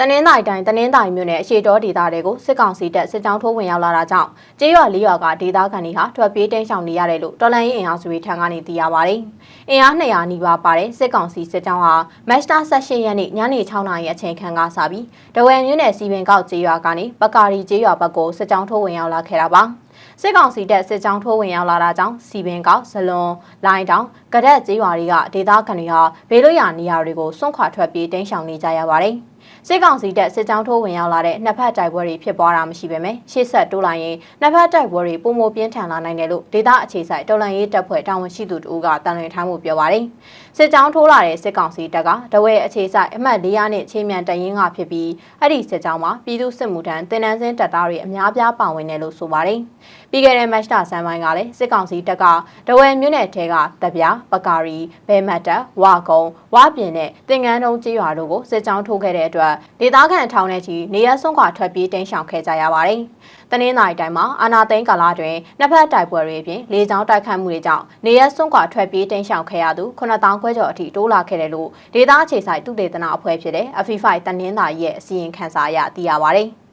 တနင်္သာရီတိုင်းတနင်္သာရီမြို့နယ်အရှိတော်ဒေသတွေကိုစစ်ကောင်စီတပ်စစ်ကြောင်းထိုးဝင်ရောက်လာတာကြောင့်ကျေးရွာလေးရွာကဒေသခံတွေဟာထွက်ပြေးတိမ်းရှောင်နေရတယ်လို့တော်လန်ရေးအင်အားစုတွေထံကနေသိရပါတယ်။အင်အား200နီးပါးပါတဲ့စစ်ကောင်စီစစ်ကြောင်းဟာမတ်လ18ရက်နေ့ညနေ6နာရီအချိန်ခန့်ကစပြီးတဝယ်မြို့နယ်စီပင်ကောက်ကျေးရွာကနေပကာရီကျေးရွာဘက်ကိုစစ်ကြောင်းထိုးဝင်ရောက်လာခဲ့တာပါ။စစ်ကောင်စီတပ်စစ်ကြောင်းထိုးဝင်ရောက်လာတာကြောင့်စီပင်ကောက်ဇလွန်လိုင်းတောင်ကဒက်ကျေးရွာတွေကဒေသခံတွေဟာဘေးလွတ်ရာနေရာတွေကိုစွန့်ခွာထွက်ပြေးတိမ်းရှောင်နေကြရပါတယ်။ စစ်ကောင်စီတပ်စစ်ကြောင်းထိုးဝင်ရောက်လာတဲ့နှစ်ဖက်တိုက်ပွဲတွေဖြစ်ပွားတာမရှိပေမဲ့ရှေ့ဆက်တိုးလာရင်နှစ်ဖက်တိုက်ပွဲတွေပုံမပြင်းထန်လာနိုင်တယ်လို့ဒေသအခြေစိုက်တော်လှန်ရေးတပ်ဖွဲ့တာဝန်ရှိသူတို့ကတန်လွင်ထားမှုပြောပါတယ်။စစ်ကြောင်းထိုးလာတဲ့စစ်ကောင်စီတပ်ကတဝဲအခြေစိုက်အမှတ်400နဲ့ချင်းမြန်တရင်ကဖြစ်ပြီးအဲ့ဒီစစ်ကြောင်းမှာပြည်သူစစ်မှုထမ်းတင်နန်းစင်းတပ်သားတွေအများပြားပါဝင်တယ်လို့ဆိုပါတယ်။ပြီးခဲ့တဲ့မတ်လဆန်းပိုင်းကလည်းစစ်ကောင်စီတပ်ကတဝဲမြို့နယ်ထဲကတပ်ပြပကာရီဘဲမတ်တပ်ဝါကုံဝါပြင်နဲ့တင်ငန်းတုံးကျေးရွာတို့ကိုစစ်ကြောင်းထိုးခဲ့တဲ့အတွက်ဒေသခံထောင်ထဲချီနေရဆုံးခွာထွက်ပြေးတိမ်းရှောင်ခဲ့ကြရပါတယ်။တနင်္သာရီတိုင်းမှာအာနာသိန်းကာလတွင်နှစ်ဖက်တိုက်ပွဲတွေအပြင်လေကြောင်းတိုက်ခတ်မှုတွေကြောင့်နေရဆုံးခွာထွက်ပြေးတိမ်းရှောင်ခဲ့ရသူ9000ခွဲကျော်အထိတိုးလာခဲ့တယ်လို့ဒေသအခြေစိုက်သူတေသနာအဖွဲ့ဖြစ်တဲ့ Afifi တနင်္သာရီရဲ့အစီရင်ခံစာအရသိရပါတယ်။